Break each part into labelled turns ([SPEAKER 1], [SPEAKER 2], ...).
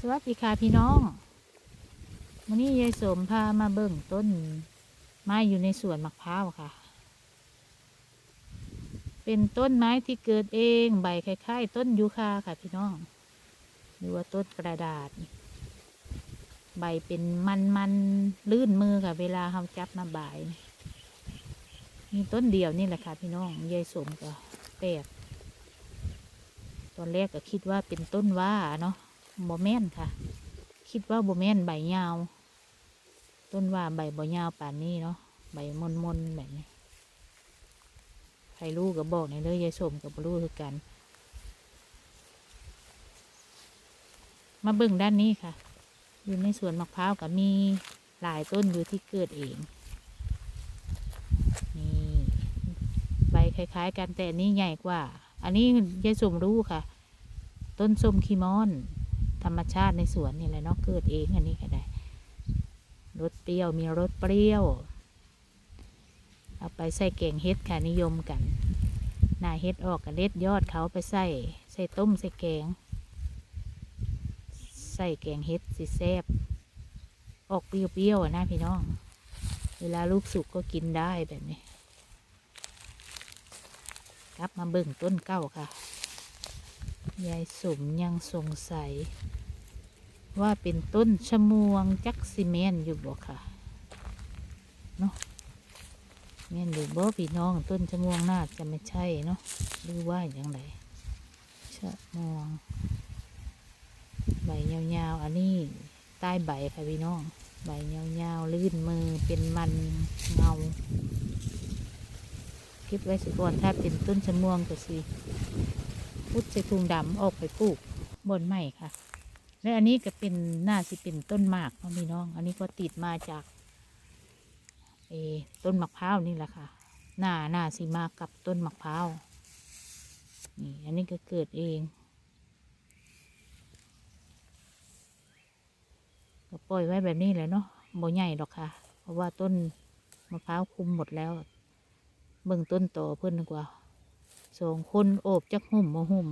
[SPEAKER 1] สวัสดีค่ะพี่น้องวันนี้ยายสมพามาเบิ่งต้นไม้อยู่ในสวนมะพร้าวค่ะ เป็นต้นไม้ที่เกิดเองใบคล้ายๆ ต้นยูคาค่ะพี่น้อง หรือว่าต้นกระดาษ ใบเป็นมันๆลื่นมือค่ะ เวลาเราจับมาบายนี่มีต้นเดียวนี่แหละค่ะ พี่น้องยายสมก็แปลกตอนแรกก็คิดว่าเป็นต้นว่าเนาะ บแม่นค่ะ คิดว่าบแม่นใบยาว ต้นว่าใบบ่ยาวป่านนี้เนาะใบมนมนแบบนี้ใครรู้ก็บอกในอยเลยยายสมกับรู้คือกัน มาเบิ่งด้านนี้ค่ะ อยู่ในสวนมะพร้าวก็มีหลายต้นอยู่ที่เกิดเองนี่ใบคล้าย ๆ กันแต่อันนี้ใหญ่กว่า อันนี้ยายสมรู้ค่ะ ต้นส้มคีมอน ธรรมชาติในสวนนี่แหละเนาะเกิดเองอันนี้ก็ได้รสเปรี้ยวมีรสเปรี้ยว เอาไปใส่แกงเฮ็ดค่ะนิยมกันหน้าเฮ็ดออกกับเล็ดยอดเขาไปใส่ใส่ต้มใส่แกง ใส่แกงเฮ็ดสิแซบออกเปรี้ยวๆนะพี่น้อง เวลาลูกสุกก็กินได้แบบนี้กลับมาเบิ่งต้นเก้าค่ะยายสมยังสงสัย ว่าเป็นต้นชะมวงจักซีเมนอยู่บ่ค่ะเนาะแม่นอยู่บ่พี่น้องต้นชะมวงน่าจะไม่ใช่เนาะหรือว่าอย่างไรชมวงใบยาวๆ อันนี้ใต้ใบค่ะพี่น้อง ใบยาวๆ ลื่นมือเป็นมันเงาเก็บไว้สิก่อนถ้าเป็นต้นชะมวงก็สิพุดใส่ถุงดำออกไปปลูกบนไม้ค่ะ และอันนี้ก็เป็นน่าสิเป็นต้นหมากเนาะพี่น้อง อันนี้ก็ติดมาจากเอต้นมะพร้าวนี่แหละค่ะ หน้าหน้าสิมากับต้นมะพร้าวนี่ อันนี้ก็เกิดเอง ก็ปล่อยไว้แบบนี้แหละเนาะบ่ใหญ่หรอกค่ะ เพราะว่าต้นมะพร้าวคุมหมดแล้ว เบิ่งต้นโตเพิ่นดีกว่าสองคนโอบจักหุ่มมาหุ่ม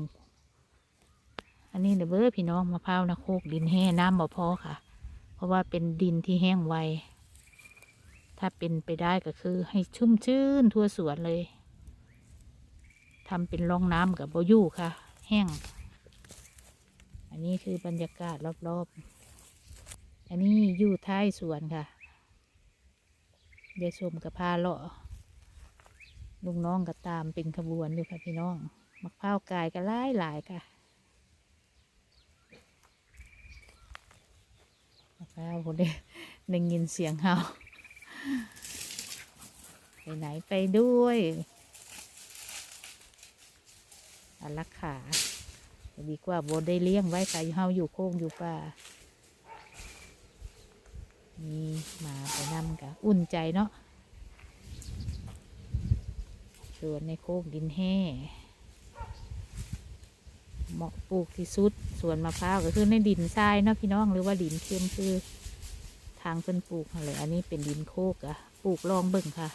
[SPEAKER 1] อันนี้เด้อเบ้อพี่น้องมะพร้าวนะโคกดินแห้น้ำบ่พอค่ะ เพราะว่าเป็นดินที่แห้งไว ถ้าเป็นไปได้ก็คือให้ชุ่มชื้นทั่วสวนเลยทำเป็นร่องน้ำกับโบอยู่ค่ะ แห้ง อันนี้คือบรรยากาศรอบๆ อันนี้อยู่ท้ายสวนค่ะเดี๋ยวชมกับพาเลาะลุงน้องก็ตามเป็นขบวนอยู่ค่ะพี่น้องมะพร้าวกายก็หลายหลายค่ะ มะพร้วคนนี้ได้ยินเสียงเห่าไปไหนไปด้วยอันลักขาดีกว่าโบได้เลี้ยงไว้ค่ะเฮาอยู่โค้งอยู่ป่านี่มาไปนำกะอุ่นใจเนาะสวนในโคกดินแห้ เหมาะปลูกที่สุดสวนมะพร้าวก็คือในดินทรายเนาะพี่น้องหรือว่าดินเค็มคือ ทางเพิ่นปลูกอะไรอันนี้เป็นดินโคกอะปลูกลองเบิ่งค่ะ